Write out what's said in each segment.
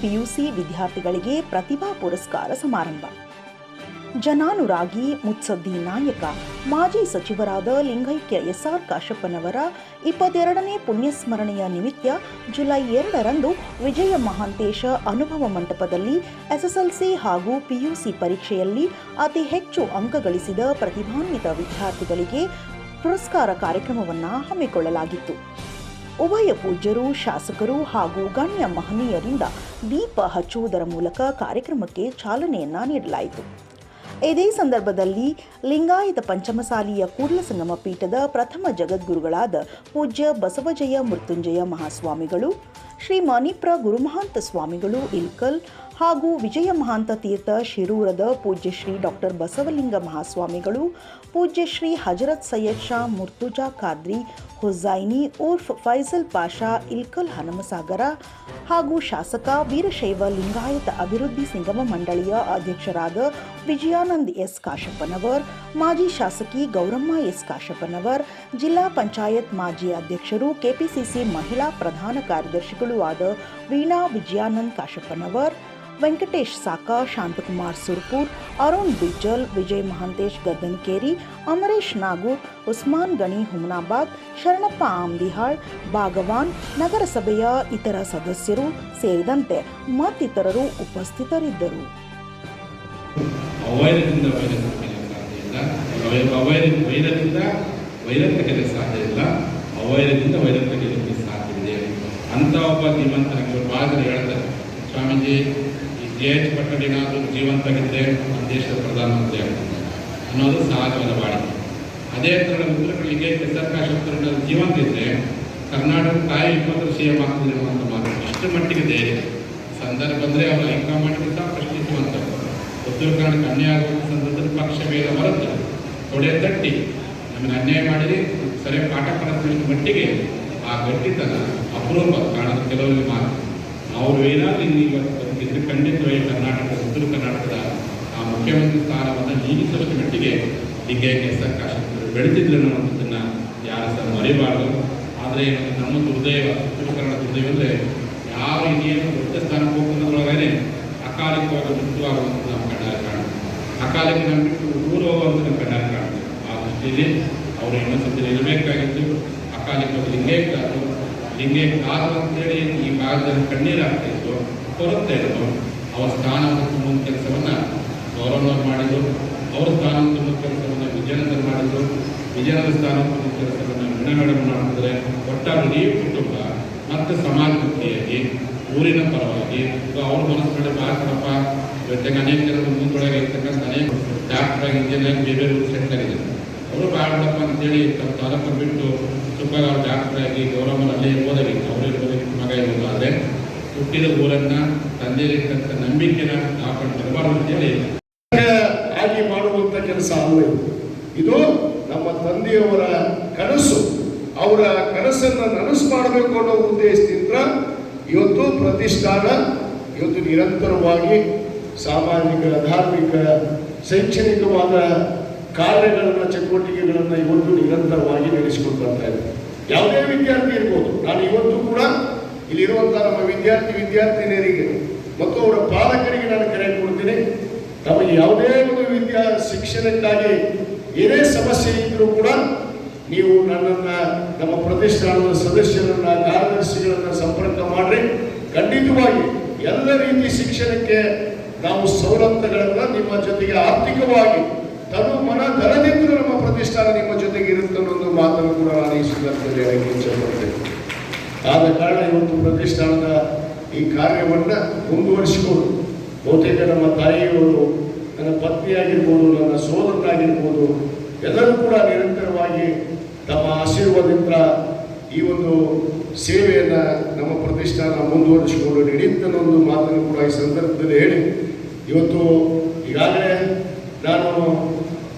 PUC ವಿದ್ಯಾರ್ಥಿಗಳಿಗೆ ಪ್ರತಿಭಾ ಪುರಸ್ಕಾರ ಸಮಾರಂಭ. ಜನಾನುರಾಗಿ ಮುತ್ಸದ್ದಿ ನಾಯಕ, ಮಾಜಿ ಸಚಿವರಾದ ಲಿಂಗೈಕ್ಯ ಎಸ್ಆರ್ ಕಾಶಪ್ಪನವರ ಇಪ್ಪತ್ತೆರಡನೇ ಪುಣ್ಯಸ್ಮರಣೆಯ ನಿಮಿತ್ತ ಜುಲೈ ಎರಡರಂದು ವಿಜಯ ಮಹಾಂತೇಶ ಅನುಭವ ಮಂಟಪದಲ್ಲಿ ಎಸ್ಎಸ್ಎಲ್ಸಿ ಹಾಗೂ ಪಿಯುಸಿ ಪರೀಕ್ಷೆಯಲ್ಲಿ ಅತಿ ಹೆಚ್ಚು ಅಂಕ ಗಳಿಸಿದ ಪ್ರತಿಭಾನ್ವಿತ ವಿದ್ಯಾರ್ಥಿಗಳಿಗೆ ಪುರಸ್ಕಾರ ಕಾರ್ಯಕ್ರಮವನ್ನು ಹಮ್ಮಿಕೊಳ್ಳಲಾಗಿತ್ತು. ಉಭಯ ಪೂಜ್ಯರು, ಶಾಸಕರು ಹಾಗೂ ಗಣ್ಯ ಮಹನೀಯರಿಂದ ದೀಪ ಹಚ್ಚುವುದರ ಮೂಲಕ ಕಾರ್ಯಕ್ರಮಕ್ಕೆ ಚಾಲನೆಯನ್ನ ನೀಡಲಾಯಿತು. ಇದೇ ಸಂದರ್ಭದಲ್ಲಿ ಲಿಂಗಾಯತ ಪಂಚಮಸಾಲಿಯ ಕೂಡಲಸಂಗಮ ಪೀಠದ ಪ್ರಥಮ ಜಗದ್ಗುರುಗಳಾದ ಪೂಜ್ಯ ಬಸವಜಯ ಮೃತ್ಯುಂಜಯ ಮಹಾಸ್ವಾಮಿಗಳು, ಶ್ರೀ ಮಣಿಪ್ರ ಗುರುಮಹಾಂತ ಸ್ವಾಮಿಗಳು ಇಲ್ಕಲ್ ಹಾಗೂ ವಿಜಯ ಮಹಾಂತ ತೀರ್ಥ ಶಿರೂರದ ಪೂಜ್ಯ ಶ್ರೀ ಡಾಕ್ಟರ್ ಬಸವಲಿಂಗ ಮಹಾಸ್ವಾಮಿಗಳು, ಪೂಜ್ಯ ಶ್ರೀ ಹಜರತ್ ಸೈಯದ್ ಶಾ ಮುರ್ತುಜಾ ಖಾದ್ರಿ, ಹುಸೈನಿ ಉರ್ಫ್ ಫೈಸಲ್ ಪಾಷಾ, ಇಲ್ಕಲ್ ಹನುಮಸಾಗರ ಹಾಗೂ ಶಾಸಕ ವೀರಶೈವ ಲಿಂಗಾಯತ ಅಭಿವೃದ್ಧಿ ನಿಗಮ ಮಂಡಳಿಯ ಅಧ್ಯಕ್ಷರಾದ ವಿಜಯಾನಂದ್ ಎಸ್ ಕಾಶಪ್ಪನವರ್, ಮಾಜಿ ಶಾಸಕಿ ಗೌರಮ್ಮ ಎಸ್ ಕಾಶಪ್ಪನವರ್, ಜಿಲ್ಲಾ ಪಂಚಾಯತ್ ಮಾಜಿ ಅಧ್ಯಕ್ಷರು, ಕೆಪಿಸಿಸಿ ಮಹಿಳಾ ಪ್ರಧಾನ ಕಾರ್ಯದರ್ಶಿಗಳೂ ಆದ ವೀಣಾ ವಿಜಯಾನಂದ್ ಕಾಶಪ್ಪನವರ್ ವೆಂಕಟೇಶ್ ಸಾಕ ಶಾಂತಕುಮಾರ್ ಸುರ್ಪೂರ್, ಅರುಣ್ ಬಿಜಲ್ ವಿಜಯ್ ಮಹಾಂತೇಶ್ ಗದ್ದನ್ಕೇರಿ ಅಮರೇಶ್ ನಾಗೂರ್ ಉಸ್ಮಾನ್ ಗಣಿ ಹುಮನಾಬಾದ್, ಶರಣಪ್ಪ ಆಮ್ದಿಹಾಳ್, ಭಾಗವಾನ್, ನಗರಸಭೆಯ ಇತರ ಸದಸ್ಯರು ಸೇರಿದಂತೆ ಮತ್ತಿತರರು ಉಪಸ್ಥಿತರಿದ್ದರು. ಅವೈರದಿಂದ ವೈರತ್ವಕ್ಕೆ ಸಾಧ್ಯ ಇಲ್ಲ ಅವೈರದಿಂದ ವೈರತ್ವ ವೈರತ್ವಕ್ಕೆ ಸಾಧ್ಯ ಇದೆ ಅಂತ ಒಬ್ಬ ಜನ ಹೇಳ್ತಾರೆ. ಸ್ವಾಮೀಜಿ ಜೆ ಎಚ್ ಅದು ಜೀವಂತವಿದ್ದರೆ ನಮ್ಮ ದೇಶದ ಪ್ರಧಾನಮಂತ್ರಿ ಆಗ್ತದೆ ಅನ್ನೋದು ಸಹಜವಾದ ವಾಡಿಕೆ. ಅದೇ ಥರ ಉತ್ತರಗಳಿಗೆ ಕೆಸರ್ಕಾಶಪ್ತರ ಜೀವಂತ ಇದ್ದರೆ ಕರ್ನಾಟಕ ತಾಯಿ ಇಪ್ಪತ್ತು ಸಿ ಎಂ ಆಗ್ತದೆ ಅನ್ನುವಂಥ ಮಾತು ಇಷ್ಟು ಮಟ್ಟಿಗೆ ಧೈರ್ಯ ಸಂದರ್ಭ ಬಂದರೆ ಅವರು ಹೈಕಮಾಂಡ್ಗೆ ಸಹ ಪ್ರಶ್ನಿಸುವಂಥದ್ದು ಉತ್ತರ ಕರ್ನಾಟಕ ಅನ್ಯಾಯ ಆಗುವ ಸಂದರ್ಭದಲ್ಲಿ ಪಕ್ಷ ಭೇದ ಬರುತ್ತೆ ತೊಡೆ ತಟ್ಟಿ. ನಮಗೆ ಅನ್ಯಾಯ ಮಾಡಿರಿ ಸರಿ ಪಾಠ ಕಲಿಸಿದ ಮಟ್ಟಿಗೆ ಆ ಗಟ್ಟಿತನ ಅಪರೂಪ ಕಾಣದ ಕೆಲವರಿಗೆ ಮಾತು ಅವರು ಏನಾದರೂ ಇವತ್ತು ಬದುಕಿದ್ರೆ ಖಂಡಿತವಾಗಿ ಕರ್ನಾಟಕದ, ಉತ್ತರ ಕರ್ನಾಟಕದ ಆ ಮುಖ್ಯಮಂತ್ರಿ ಸ್ಥಾನವನ್ನು ನೀಗಿಸುವ ಮಟ್ಟಿಗೆ ಲಿಂಗೈಕ್ಯ ಸರ್ಕಾರ ಬೆಳೆದಿದ್ರು ಅನ್ನೋದನ್ನು ಯಾರು ಸಹ ಮರಿಬಾರ್ದು ಆದರೆ ನಮ್ಮ ದುರ್ದೈವ, ಉತ್ತರ ಕನ್ನಡ ದುರ್ದೈವ ಅಂದರೆ ಯಾವ ಇನ್ನೇನು ದೊಡ್ಡ ಸ್ಥಾನಕ್ಕೆ ಹೋಗೋದ್ರೊಳಗನೆ ಅಕಾಲಿಕವಾಗಿ ಮೃತ್ಯುವಾಗುವಂಥ ನಮ್ಮ ಕಣ್ಣಾರೆ ಕಾಣುತ್ತೆ. ಅಕಾಲಿಕ ನಮ್ಮ ಬಿಟ್ಟು ದೂರ ಹೋಗುವಂಥ ನಮ್ಮ ಕಣ್ಣಾರೆ ಕಾಣುತ್ತೆ. ಆ ದೃಷ್ಟಿಯಲ್ಲಿ ಅವರು ಇನ್ನೊಂದ್ಸತಿ ಇರಬೇಕಾಗಿತ್ತು. ಅಕಾಲಿಕವಾಗಿ ಲಿಂಗೈಕ್ಯ ಆದರು ಕಾಲು ಅಂತೇಳಿ ಈ ಭಾಗದಲ್ಲಿ ಕಣ್ಣೀರಾಗ್ತಾ ಇತ್ತು ಕೊರತೆ ಇತ್ತು. ಅವರ ಸ್ಥಾನ ತುಂಬುವ ಕೆಲಸವನ್ನು ಗೌರವನವ್ರು ಮಾಡಿದರು. ಅವರ ಸ್ಥಾನ ತುಂಬುವ ಕೆಲಸವನ್ನು ವಿಜಯನಗರ ಮಾಡಿದರು. ವಿಜಯನಗರ ಸ್ಥಾನ ತುಂಬುವ ಕೆಲಸವನ್ನು ಮೀನಗಡ ಮಾಡಿದ್ರೆ ಒಟ್ಟಾರೆ ಇಡೀ ಕುಟುಂಬ, ಮತ್ತು ಸಮಾಜಮುಖಿಯಾಗಿ ಊರಿನ ಪರವಾಗಿ ಅವ್ರ ಅವ್ರ ಮನಸ್ಸಿನಲ್ಲಿ ಭಾರತಪ್ಪ ಜೊತೆಗೆ ಅನೇಕ ಜನರು ಮುಂದೊಳಗೆ ಇರ್ತಕ್ಕಂಥ ಅನೇಕ ಡಾಕ್ಟರ್ ಇಂಜಿನಿಯರ್ ಬೇರೆ ಸೆಕ್ಟರ್ ಇದೆ ಅವರು ಭಾರತಪ್ಪ ಅಂತೇಳಿ ತಮ್ಮ ತಾಲೂಕು ಬಿಟ್ಟು ಸುಖವಾಗಿ ಅವ್ರು ಆಗಿ ಗೌರವನ ಅಲ್ಲೇ ಓದಬೇಕು ಅವರೇ ಓದಬೇಕು ಮಗ ಇರ್ಬೋದು. ಆದರೆ ಹುಟ್ಟಿದ ಊರನ್ನ ತಂದೆಯಲ್ಲಿರ್ತಕ್ಕಂಥ ನಂಬಿಕೆನ ಕಾಪಾಡಿ ಬರಬಾರ್ದು ಅಂತೇಳಿ ಆಗಿ ಮಾಡುವಂತ ಕೆಲಸ ಅಲ್ಲ ಇದು ನಮ್ಮ ತಂದೆಯವರ ಕನಸು. ಅವರ ಕನಸನ್ನ ನನಸು ಮಾಡಬೇಕು ಅನ್ನೋ ಉದ್ದೇಶದಿಂದ ಇವತ್ತು ಪ್ರತಿಷ್ಠಾನ ಇವತ್ತು ನಿರಂತರವಾಗಿ ಸಾಮಾಜಿಕ, ಧಾರ್ಮಿಕ, ಶೈಕ್ಷಣಿಕವಾದ ಕಾರ್ಯಗಳನ್ನ ಚಟುವಟಿಕೆಗಳನ್ನು ಇವತ್ತು ನಿರಂತರವಾಗಿ ನಡೆಸಿಕೊಂಡು ಬರ್ತಾ ಇದೆ. ಯಾವುದೇ ವಿದ್ಯಾರ್ಥಿ ಇರ್ಬೋದು. ನಾನು ಇವತ್ತು ಕೂಡ ಇಲ್ಲಿರುವಂತಹ ನಮ್ಮ ವಿದ್ಯಾರ್ಥಿ ವಿದ್ಯಾರ್ಥಿನಿಯರಿಗೆ ಮತ್ತು ಅವರ ಪಾಲಕರಿಗೆ ನಾನು ಕರೆ ಕೊಡ್ತೀನಿ. ತಮಗೆ ಯಾವುದೇ ಒಂದು ವಿದ್ಯಾ ಶಿಕ್ಷಣಕ್ಕಾಗಿ ಏನೇ ಸಮಸ್ಯೆ ಇದ್ದರೂ ಕೂಡ ನೀವು ನನ್ನನ್ನ, ನಮ್ಮ ಪ್ರತಿಷ್ಠಾನದ ಸದಸ್ಯರನ್ನ, ಕಾರ್ಯದರ್ಶಿಗಳನ್ನು ಸಂಪರ್ಕ ಮಾಡ್ರಿ. ಖಂಡಿತವಾಗಿ ಎಲ್ಲ ರೀತಿ ಶಿಕ್ಷಣಕ್ಕೆ ನಾವು ಸವಲತ್ತುಗಳನ್ನು ನಿಮ್ಮ ಜೊತೆಗೆ ಆರ್ಥಿಕವಾಗಿ ತನು ಮನ ಧನದಿಂದ ನಮ್ಮ ಪ್ರತಿಷ್ಠಾನ ನಿಮ್ಮ ಜೊತೆಗೆ ಇರುತ್ತೆ ಅನ್ನೋ ಮಾತನ್ನು ಕೂಡ ನಾನು ಈ ಸಂದರ್ಭದಲ್ಲಿ ಹೇಳಕ್ಕೆ ಇಚ್ಛೆಪಡ್ತೇನೆ. ಆದ ಕಾರಣ ಇವತ್ತು ಪ್ರತಿಷ್ಠಾನದ ಈ ಕಾರ್ಯವನ್ನು ಮುಂದುವರಿಸಿಕೊಂಡು ಬಹುತೇಕ ನಮ್ಮ ತಾಯಿಯವರು ನನ್ನ ಪತ್ನಿಯಾಗಿರ್ಬೋದು, ನನ್ನ ಸೋದರನಾಗಿರ್ಬೋದು, ಎಲ್ಲರೂ ಕೂಡ ನಿರಂತರವಾಗಿ ತಮ್ಮ ಆಶೀರ್ವಾದದಿಂದ ಈ ಒಂದು ಸೇವೆಯನ್ನು ನಮ್ಮ ಪ್ರತಿಷ್ಠಾನ ಮುಂದುವರಿಸಿಕೊಂಡು ನಡೆಯುತ್ತೆ ಒಂದು ಮಾತನ್ನು ಕೂಡ ಈ ಸಂದರ್ಭದಲ್ಲಿ ಹೇಳಿ. ಇವತ್ತು ಈಗಾಗಲೇ ನಾನು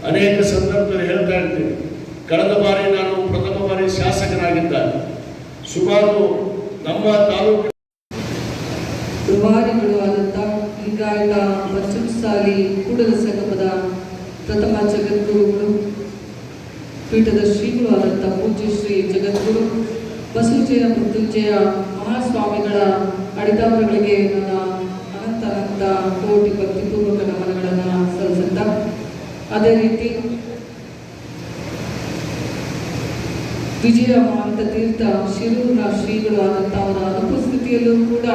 ಅನೇಕ ಸಂದರ್ಭದಲ್ಲಿ ಹೇಳ್ತಾ ಇರ್ತೀನಿ. ಕಳೆದ ಬಾರಿ ನಾನು ಪ್ರಥಮ ಬಾರಿ ಶಾಸಕನಾಗಿದ್ದ ಸುಮಾರು ನಮ್ಮ ತಾಲೂಕು ಪ್ರಭಾರಿಗಳು ಆದಂಥ ಲಿಂಗಾಯತ ಸಾಲಿ, ಕೂಡಲ ಸಂಗಮದ ಪ್ರಥಮ ಜಗದ್ಗುರುಗಳು, ಪೀಠದ ಶ್ರೀಗಳು ಆದಂಥ ಪೂಜ್ಯ ಶ್ರೀ ಜಗದ್ಗುರು ಬಸವಜಯ ಮೃತ್ಯುಂಜಯ ಮಹಾಸ್ವಾಮಿಗಳ ಅಡಿತಾಮರಗಳಿಗೆ ನನ್ನ ಅಂತ ಕೋಟಿ ಭಕ್ತಿಪೂರ್ವಕ ನಮನಗಳನ್ನು ಸಲ್ಲಿಸುತ್ತಾ ಅದೇ ರೀತಿ ವಿಜಯ ಮಹಾಂತ ತೀರ್ಥ ಶಿರೂರ ಶ್ರೀಗಳು ಆದಂಥ ಅವರ ಅನುಪಸ್ಥಿತಿಯಲ್ಲೂ ಕೂಡ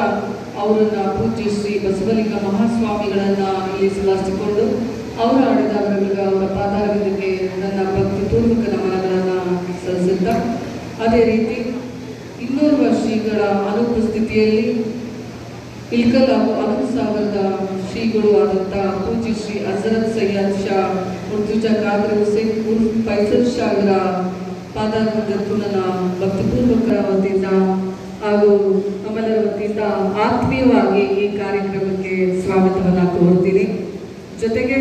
ಅವರನ್ನ ಪೂಜ್ಯ ಶ್ರೀ ಬಸವಲಿಂಗ ಮಹಾಸ್ವಾಮಿಗಳನ್ನ ಇಲ್ಲಿ ಸ್ಮರಿಸಿಕೊಂಡು ಅವರ ಆಡಿದಾರಗಳಿಗೆ ಅವರ ಪಾದಾರವಿಂದಕ್ಕೆ ನನ್ನ ಭಕ್ತಿಪೂರ್ವಕ ನಮನಗಳನ್ನು ಸಲ್ಲಿಸುತ್ತಾ ಅದೇ ರೀತಿ ಇನ್ನೋರ್ವ ಶ್ರೀಗಳ ಅನುಪಸ್ಥಿತಿಯಲ್ಲಿ ಇಲ್ಕಲ್ ಹಾಗೂ ಅನಂತಸಾಗರದ ಶ್ರೀಗಳು ಆದಂಥ ಪೂಜ್ಯ ಶ್ರೀ ಅಜರತ್ ಸೈಯದ್ ಶಾ ಮುರ್ತುಜಾ ಖಾದ್ರಿ ಹುಸೇನ್ ಉರ್ಫ್ ಫೈಸಲ್ ಶಾ ಅವರ ಭಕ್ತಿಪೂರ್ವಕ ವತಿಯಿಂದ ಹಾಗೂ ನಮ್ಮೆಲ್ಲರ ವತಿಯಿಂದ ಆತ್ಮೀಯವಾಗಿ ಈ ಕಾರ್ಯಕ್ರಮಕ್ಕೆ ಸ್ವಾಗತವನ್ನು ಕೋರ್ತೀನಿ ಜೊತೆಗೆ